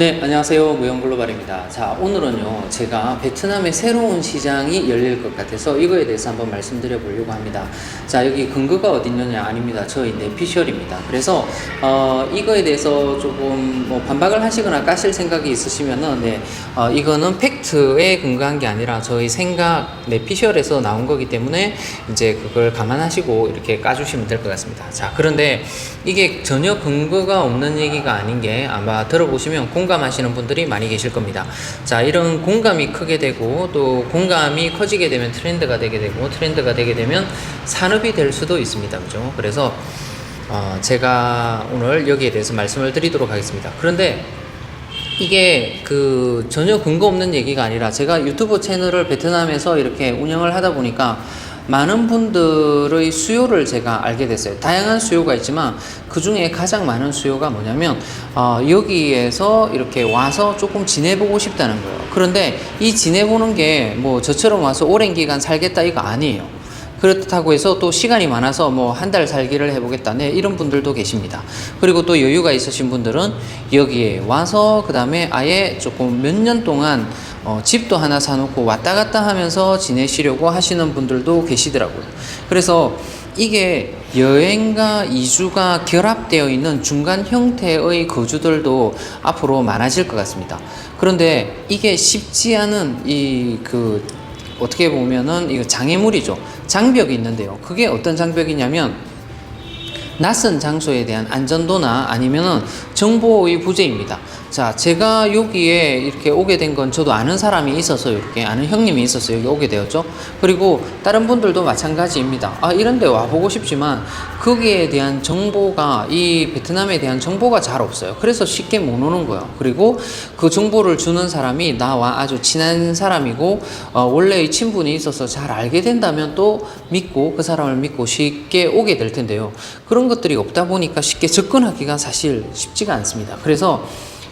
네, 안녕하세요. 무용글로벌입니다. 자, 오늘은요, 제가 베트남의 새로운 시장이 열릴 것 같아서 이거에 대해서 한번 말씀드려 보려고 합니다. 자, 여기 근거가 어딨느냐? 아닙니다. 저희 내피셜입니다. 그래서, 어, 이거에 대해서 조금 뭐 반박을 하시거나 까실 생각이 있으시면은, 네, 어, 이거는 팩트에 근거한 게 아니라 저희 생각, 내피셜에서 나온 거기 때문에 이제 그걸 감안하시고 이렇게 까주시면 될 것 같습니다. 자, 그런데 이게 전혀 근거가 없는 얘기가 아닌 게 아마 들어보시면 공감 하시는 분들이 많이 계실 겁니다. 자, 이런 공감이 크게 되고 또 공감이 커지게 되면 트렌드가 되게 되고 트렌드가 되게 되면 산업이 될 수도 있습니다. 그죠? 그래서 어, 제가 오늘 여기에 대해서 말씀을 드리도록 하겠습니다. 그런데 이게 그 전혀 근거 없는 얘기가 아니라 제가 유튜브 채널을 베트남에서 이렇게 운영을 하다 보니까 많은 분들의 수요를 제가 알게 됐어요. 다양한 수요가 있지만 그 중에 가장 많은 수요가 뭐냐면 어, 여기에서 이렇게 와서 조금 지내보고 싶다는 거예요. 그런데 이 지내보는 게 뭐 저처럼 와서 오랜 기간 살겠다 이거 아니에요. 그렇다고 해서 또 시간이 많아서 뭐 한 달 살기를 해보겠다. 네, 이런 분들도 계십니다. 그리고 또 여유가 있으신 분들은 여기에 와서 그 다음에 아예 조금 몇 년 동안 어, 집도 하나 사놓고 왔다 갔다 하면서 지내시려고 하시는 분들도 계시더라고요. 그래서 이게 여행과 이주가 결합되어 있는 중간 형태의 거주들도 앞으로 많아질 것 같습니다. 그런데 이게 쉽지 않은 이 그 어떻게 보면은 이거 장애물이죠. 장벽이 있는데요. 그게 어떤 장벽이냐면 낯선 장소에 대한 안전도나 아니면은 정보의 부재입니다. 자, 제가 여기에 이렇게 오게 된 건 저도 아는 사람이 있어서 이렇게 아는 형님이 있어서 여기 오게 되었죠. 그리고 다른 분들도 마찬가지입니다. 아, 이런 데 와보고 싶지만 거기에 대한 정보가 이 베트남에 대한 정보가 잘 없어요. 그래서 쉽게 못 오는 거예요. 그리고 그 정보를 주는 사람이 나와 아주 친한 사람이고 어, 원래의 친분이 있어서 잘 알게 된다면 또 믿고 그 사람을 믿고 쉽게 오게 될 텐데요. 그런 것들이 없다 보니까 쉽게 접근하기가 사실 쉽지가 않습니다. 그래서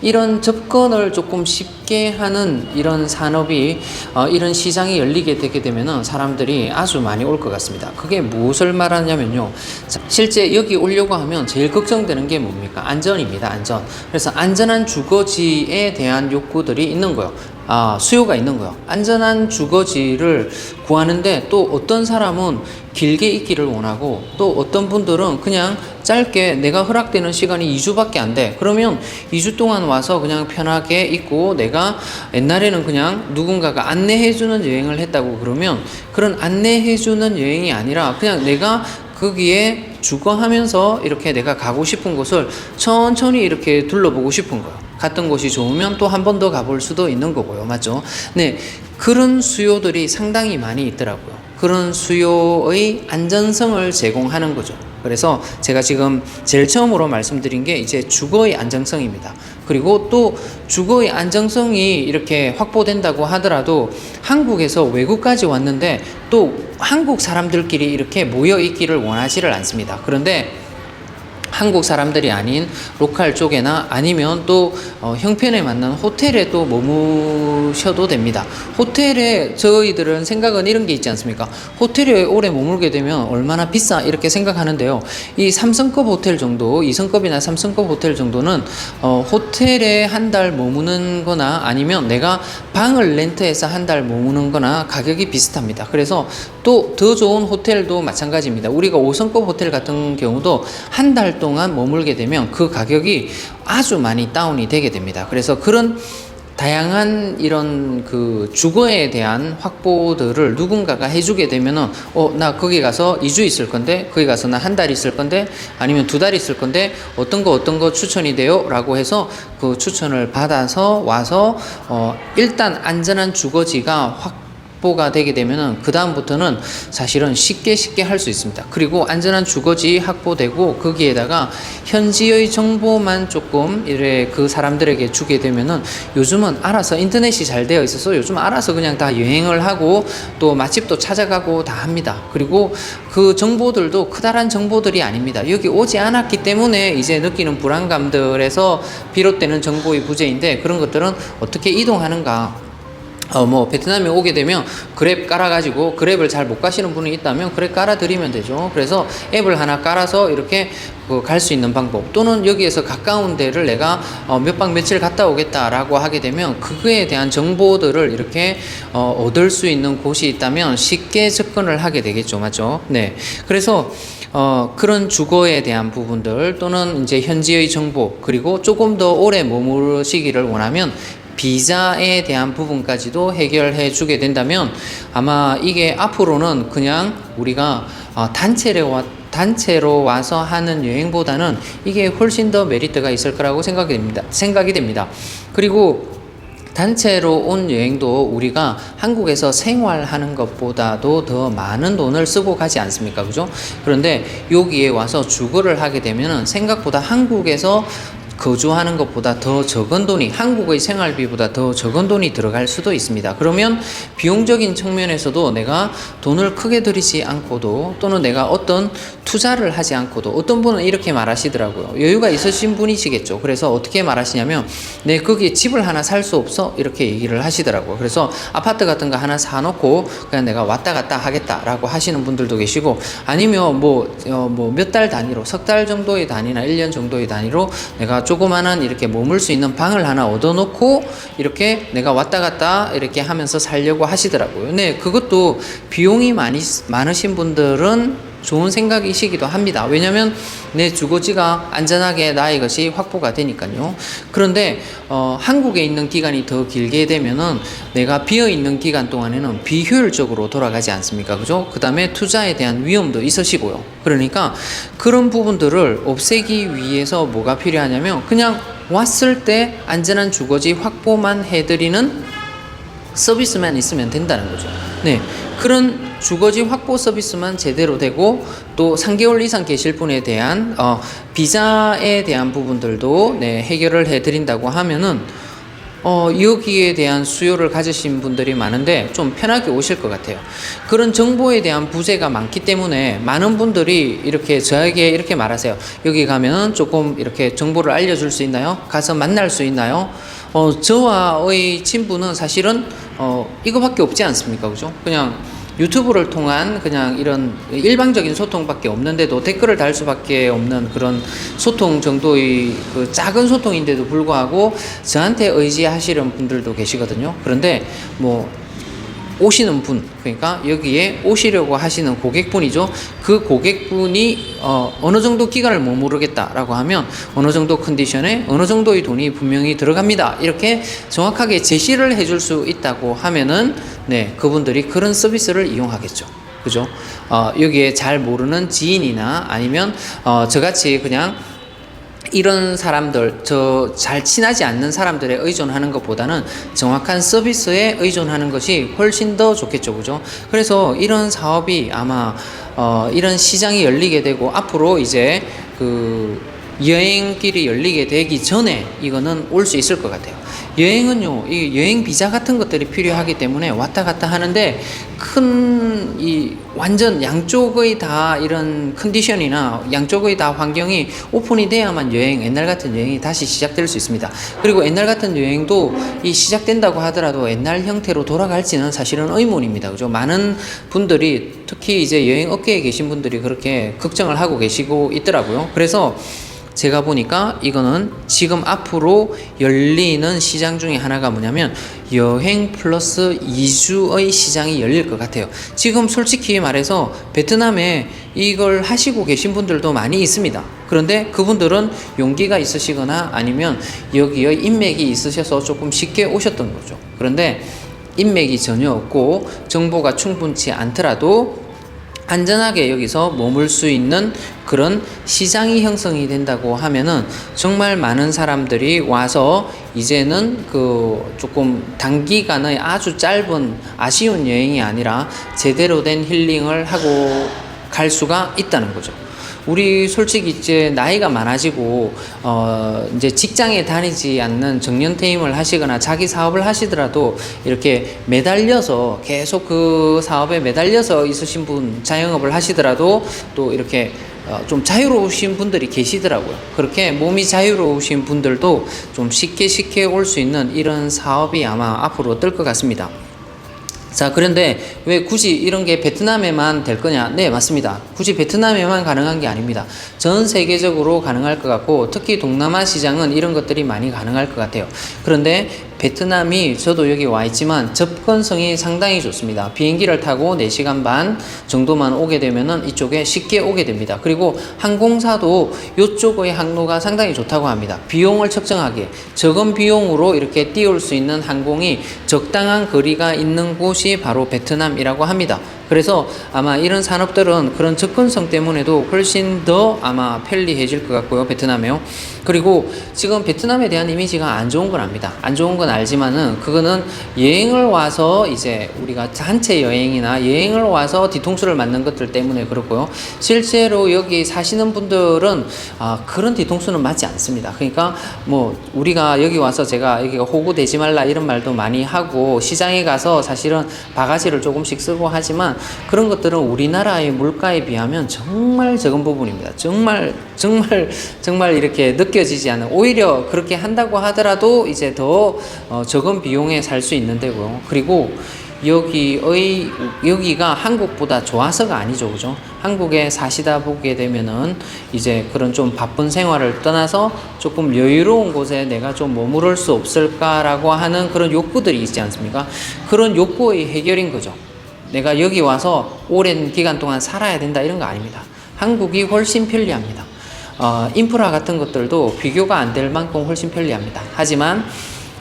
이런 접근을 조금 쉽게 하는 이런 산업이 어, 이런 시장이 열리게 되게 되면은 사람들이 아주 많이 올 것 같습니다. 그게 무엇을 말하냐면요. 자, 실제 여기 오려고 하면 제일 걱정되는 게 뭡니까? 안전입니다. 안전. 그래서 안전한 주거지에 대한 욕구들이 있는 거예요. 아, 수요가 있는 거예요. 안전한 주거지를 구하는데 또 어떤 사람은 길게 있기를 원하고 또 어떤 분들은 그냥 짧게 내가 허락되는 시간이 2주밖에 안 돼. 그러면 2주 동안 와서 그냥 편하게 있고 내가 옛날에는 그냥 누군가가 안내해주는 여행을 했다고 그러면 그런 안내해주는 여행이 아니라 그냥 내가 거기에 주거하면서 이렇게 내가 가고 싶은 곳을 천천히 이렇게 둘러보고 싶은 거예요. 갔던 곳이 좋으면 또 한 번 더 가볼 수도 있는 거고요. 맞죠? 네. 그런 수요들이 상당히 많이 있더라고요. 그런 수요의 안전성을 제공하는 거죠. 그래서 제가 지금 제일 처음으로 말씀드린 게 이제 주거의 안정성입니다. 그리고 또 주거의 안정성이 이렇게 확보된다고 하더라도 한국에서 외국까지 왔는데 또 한국 사람들끼리 이렇게 모여 있기를 원하지를 않습니다. 그런데 한국 사람들이 아닌 로컬 쪽에나 아니면 또 어, 형편에 맞는 호텔에 또 머무셔도 됩니다. 호텔에 저희들은 생각은 이런 게 있지 않습니까? 호텔에 오래 머물게 되면 얼마나 비싸 이렇게 생각하는데요. 이 3성급 호텔 정도, 2성급이나 3성급 호텔 정도는 어, 호텔에 한 달 머무는 거나 아니면 내가 방을 렌트해서 한 달 머무는 거나 가격이 비슷합니다. 그래서 또 더 좋은 호텔도 마찬가지입니다. 우리가 5성급 호텔 같은 경우도 한달 동안 머물게 되면 그 가격이 아주 많이 다운이 되게 됩니다. 그래서 그런 다양한 이런 그 주거에 대한 확보들을 누군가가 해주게 되면은 어 나 거기 가서 2주 있을 건데 거기 가서 나 한 달 있을 건데 아니면 두 달 있을 건데 어떤 거 어떤 거 추천이 돼요라고 해서 그 추천을 받아서 와서 어 일단 안전한 주거지가 확 확보가 되게 되면은 그 다음부터는 사실은 쉽게 쉽게 할 수 있습니다. 그리고 안전한 주거지 확보되고 거기에다가 현지의 정보만 조금 이래 그 사람들에게 주게 되면은 요즘은 알아서 인터넷이 잘 되어 있어서 요즘 알아서 그냥 다 여행을 하고 또 맛집도 찾아가고 다 합니다. 그리고 그 정보들도 크다란 정보들이 아닙니다. 여기 오지 않았기 때문에 이제 느끼는 불안감들에서 비롯되는 정보의 부재인데 그런 것들은 어떻게 이동하는가 어, 뭐, 베트남에 오게 되면 그랩 깔아가지고 그랩을 잘 못 가시는 분이 있다면 그랩 깔아드리면 되죠. 그래서 앱을 하나 깔아서 이렇게 그 갈수 있는 방법 또는 여기에서 가까운 데를 내가 어, 몇박 며칠 갔다 오겠다라고 하게 되면 그거에 대한 정보들을 이렇게 어, 얻을 수 있는 곳이 있다면 쉽게 접근을 하게 되겠죠. 맞죠? 네. 그래서 어, 그런 주거에 대한 부분들 또는 이제 현지의 정보 그리고 조금 더 오래 머무르시기를 원하면 비자에 대한 부분까지도 해결해 주게 된다면 아마 이게 앞으로는 그냥 우리가 어, 단체로 와, 단체로 와서 하는 여행보다는 이게 훨씬 더 메리트가 있을 거라고 생각이 됩니다. 생각이 됩니다. 그리고 단체로 온 여행도 우리가 한국에서 생활하는 것보다도 더 많은 돈을 쓰고 가지 않습니까? 그죠? 그런데 여기에 와서 주거를 하게 되면은 생각보다 한국에서 거주하는 것보다 더 적은 돈이 한국의 생활비보다 더 적은 돈이 들어갈 수도 있습니다. 그러면 비용적인 측면에서도 내가 돈을 크게 들이지 않고도 또는 내가 어떤 투자를 하지 않고도 어떤 분은 이렇게 말하시더라고요. 여유가 있으신 분이시겠죠. 그래서 어떻게 말하시냐면 내 거기에 집을 하나 살 수 없어 이렇게 얘기를 하시더라고요. 그래서 아파트 같은 거 하나 사놓고 그냥 내가 왔다 갔다 하겠다라고 하시는 분들도 계시고 아니면 뭐뭐몇달 단위로 석 달 정도의 단위나 1년 정도의 단위로 내가 조그마한 이렇게 머물 수 있는 방을 하나 얻어놓고 이렇게 내가 왔다 갔다 이렇게 하면서 살려고 하시더라고요. 네, 그것도 비용이 많이 많으신 분들은 좋은 생각이시기도 합니다. 왜냐하면 내 주거지가 안전하게 나의 것이 확보가 되니까요. 그런데 어, 한국에 있는 기간이 더 길게 되면은 내가 비어 있는 기간 동안에는 비효율적으로 돌아가지 않습니까? 그죠? 그 다음에 투자에 대한 위험도 있으시고요. 그러니까 그런 부분들을 없애기 위해서 뭐가 필요하냐면 그냥 왔을 때 안전한 주거지 확보만 해드리는 서비스만 있으면 된다는 거죠. 네. 그런 주거지 확보 서비스만 제대로 되고 또 3개월 이상 계실 분에 대한 어, 비자에 대한 부분들도 네, 해결을 해 드린다고 하면은 어, 여기에 대한 수요를 가지신 분들이 많은데 좀 편하게 오실 것 같아요. 그런 정보에 대한 부재가 많기 때문에 많은 분들이 이렇게 저에게 이렇게 말하세요. 여기 가면 조금 이렇게 정보를 알려줄 수 있나요? 가서 만날 수 있나요? 어, 저와의 친분은 사실은 어, 이거밖에 없지 않습니까? 그죠? 그냥 유튜브를 통한 그냥 이런 일방적인 소통밖에 없는데도 댓글을 달 수밖에 없는 그런 소통 정도의 그 작은 소통인데도 불구하고 저한테 의지하시는 분들도 계시거든요. 그런데 뭐 오시는 분, 그러니까 여기에 오시려고 하시는 고객분이죠. 그 고객분이 어, 어느 정도 기간을 머무르겠다라고 하면 어느 정도 컨디션에 어느 정도의 돈이 분명히 들어갑니다. 이렇게 정확하게 제시를 해줄 수 있다고 하면은 네 그분들이 그런 서비스를 이용하겠죠. 그죠? 어, 여기에 잘 모르는 지인이나 아니면 어, 저같이 그냥 이런 사람들, 저 잘 친하지 않는 사람들에 의존하는 것보다는 정확한 서비스에 의존하는 것이 훨씬 더 좋겠죠, 그죠? 그래서 이런 사업이 아마 어, 이런 시장이 열리게 되고 앞으로 이제 그 여행길이 열리게 되기 전에 이거는 올 수 있을 것 같아요. 여행은요, 이 여행 비자 같은 것들이 필요하기 때문에 왔다 갔다 하는데 큰 이 완전 양쪽의 다 이런 컨디션이나 양쪽의 다 환경이 오픈이 돼야만 여행, 옛날 같은 여행이 다시 시작될 수 있습니다. 그리고 옛날 같은 여행도 이 시작된다고 하더라도 옛날 형태로 돌아갈지는 사실은 의문입니다. 그죠? 많은 분들이 특히 이제 여행 업계에 계신 분들이 그렇게 걱정을 하고 계시고 있더라고요. 그래서 제가 보니까 이거는 지금 앞으로 열리는 시장 중에 하나가 뭐냐면 여행 플러스 이주의 시장이 열릴 것 같아요. 지금 솔직히 말해서 베트남에 이걸 하시고 계신 분들도 많이 있습니다. 그런데 그분들은 용기가 있으시거나 아니면 여기에 인맥이 있으셔서 조금 쉽게 오셨던 거죠. 그런데 인맥이 전혀 없고 정보가 충분치 않더라도 안전하게 여기서 머물 수 있는 그런 시장이 형성이 된다고 하면은 정말 많은 사람들이 와서 이제는 그 조금 단기간의 아주 짧은 아쉬운 여행이 아니라 제대로 된 힐링을 하고 갈 수가 있다는 거죠. 우리 솔직히 이제 나이가 많아지고 어 이제 직장에 다니지 않는 정년퇴임을 하시거나 자기 사업을 하시더라도 이렇게 매달려서 계속 그 사업에 매달려서 있으신 분 자영업을 하시더라도 또 이렇게 어, 좀 자유로우신 분들이 계시더라고요. 그렇게 몸이 자유로우신 분들도 좀 쉽게 쉽게 올 수 있는 이런 사업이 아마 앞으로 뜰 것 같습니다. 자, 그런데 왜 굳이 이런 게 베트남에만 될 거냐? 네, 맞습니다. 굳이 베트남에만 가능한 게 아닙니다. 전 세계적으로 가능할 것 같고, 특히 동남아 시장은 이런 것들이 많이 가능할 것 같아요. 그런데 베트남이 저도 여기 와 있지만 접근성이 상당히 좋습니다. 비행기를 타고 4시간 반 정도만 오게 되면은 이쪽에 쉽게 오게 됩니다. 그리고 항공사도 이쪽의 항로가 상당히 좋다고 합니다. 비용을 측정하기에 적은 비용으로 이렇게 띄울 수 있는 항공이 적당한 거리가 있는 곳이 바로 베트남이라고 합니다. 그래서 아마 이런 산업들은 그런 접근성 때문에도 훨씬 더 아마 편리해질 것 같고요. 베트남에요. 그리고 지금 베트남에 대한 이미지가 안 좋은 건 압니다. 안 좋은 건 알지만은 그거는 여행을 와서 이제 우리가 단체 여행이나 여행을 와서 뒤통수를 맞는 것들 때문에 그렇고요. 실제로 여기 사시는 분들은 아, 그런 뒤통수는 맞지 않습니다. 그러니까 뭐 우리가 여기 와서 제가 여기가 호구되지 말라 이런 말도 많이 하고 시장에 가서 사실은 바가지를 조금씩 쓰고 하지만 그런 것들은 우리나라의 물가에 비하면 정말 적은 부분입니다. 정말 정말 정말 이렇게 느껴지지 않는 오히려 그렇게 한다고 하더라도 이제 더 어, 적은 비용에 살 수 있는 데고요. 그리고 여기의 여기가 한국보다 좋아서가 아니죠, 그죠? 한국에 사시다 보게 되면은 이제 그런 좀 바쁜 생활을 떠나서 조금 여유로운 곳에 내가 좀 머무를 수 없을까라고 하는 그런 욕구들이 있지 않습니까? 그런 욕구의 해결인 거죠. 내가 여기 와서 오랜 기간 동안 살아야 된다 이런 거 아닙니다. 한국이 훨씬 편리합니다. 어, 인프라 같은 것들도 비교가 안 될 만큼 훨씬 편리합니다. 하지만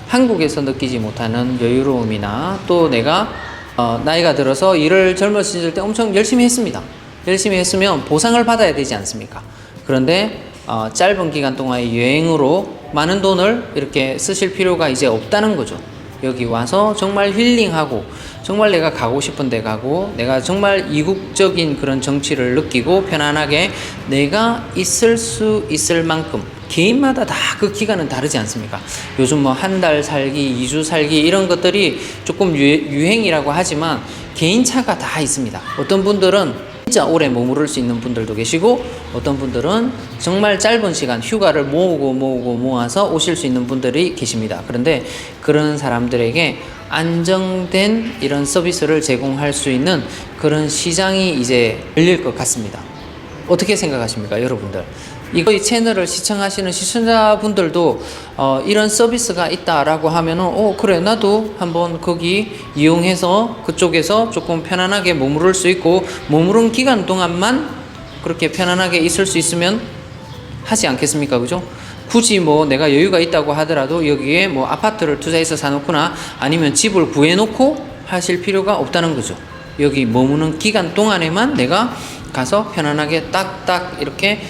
한국에서 느끼지 못하는 여유로움이나 또 내가 어, 나이가 들어서 일을 젊었을 때 엄청 열심히 했습니다. 열심히 했으면 보상을 받아야 되지 않습니까? 그런데 어, 짧은 기간 동안의 여행으로 많은 돈을 이렇게 쓰실 필요가 이제 없다는 거죠. 여기 와서 정말 힐링하고 정말 내가 가고 싶은 데 가고 내가 정말 이국적인 그런 정치를 느끼고 편안하게 내가 있을 수 있을 만큼 개인마다 다 그 기간은 다르지 않습니까? 요즘 뭐 한 달 살기, 2주 살기 이런 것들이 조금 유, 유행이라고 하지만 개인차가 다 있습니다. 어떤 분들은 진짜 오래 머무를 수 있는 분들도 계시고 어떤 분들은 정말 짧은 시간 휴가를 모으고 모으고 모아서 오실 수 있는 분들이 계십니다. 그런데 그런 사람들에게 안정된 이런 서비스를 제공할 수 있는 그런 시장이 이제 열릴 것 같습니다. 어떻게 생각하십니까, 여러분들? 이거 이 채널을 시청하시는 시청자분들도 어, 이런 서비스가 있다라고 하면은 어 그래 나도 한번 거기 이용해서 그쪽에서 조금 편안하게 머무를 수 있고 머무른 기간 동안만 그렇게 편안하게 있을 수 있으면 하지 않겠습니까, 그죠? 굳이 뭐 내가 여유가 있다고 하더라도 여기에 뭐 아파트를 투자해서 사놓거나 아니면 집을 구해놓고 하실 필요가 없다는 거죠. 여기 머무는 기간 동안에만 내가 가서 편안하게 딱딱 이렇게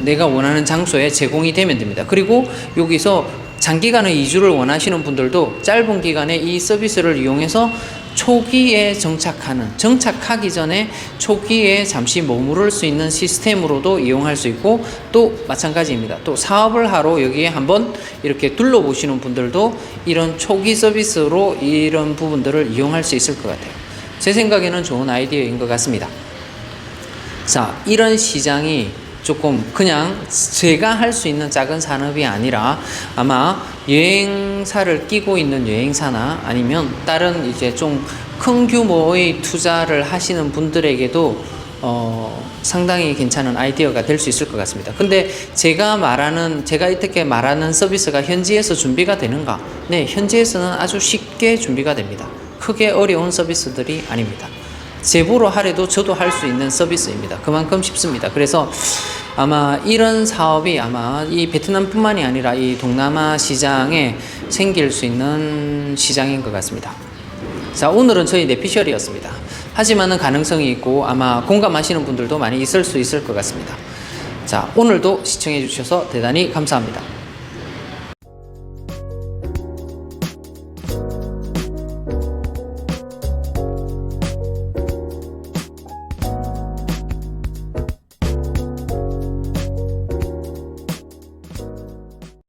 내가 원하는 장소에 제공이 되면 됩니다. 그리고 여기서 장기간의 이주를 원하시는 분들도 짧은 기간에 이 서비스를 이용해서 초기에 정착하는 정착하기 전에 초기에 잠시 머무를 수 있는 시스템으로도 이용할 수 있고 또 마찬가지입니다. 또 사업을 하러 여기에 한번 이렇게 둘러보시는 분들도 이런 초기 서비스로 이런 부분들을 이용할 수 있을 것 같아요. 제 생각에는 좋은 아이디어인 것 같습니다. 자, 이런 시장이 조금 그냥 제가 할 수 있는 작은 산업이 아니라 아마 여행사를 끼고 있는 여행사나 아니면 다른 이제 좀 큰 규모의 투자를 하시는 분들에게도 어, 상당히 괜찮은 아이디어가 될 수 있을 것 같습니다. 근데 제가 말하는, 제가 이렇게 말하는 서비스가 현지에서 준비가 되는가? 네, 현지에서는 아주 쉽게 준비가 됩니다. 크게 어려운 서비스들이 아닙니다. 제보로 하래도 저도 할 수 있는 서비스입니다. 그만큼 쉽습니다. 그래서 아마 이런 사업이 아마 이 베트남뿐만이 아니라 이 동남아 시장에 생길 수 있는 시장인 것 같습니다. 자, 오늘은 저희 내피셜이었습니다. 하지만은 가능성이 있고 아마 공감하시는 분들도 많이 있을 수 있을 것 같습니다. 자, 오늘도 시청해 주셔서 대단히 감사합니다.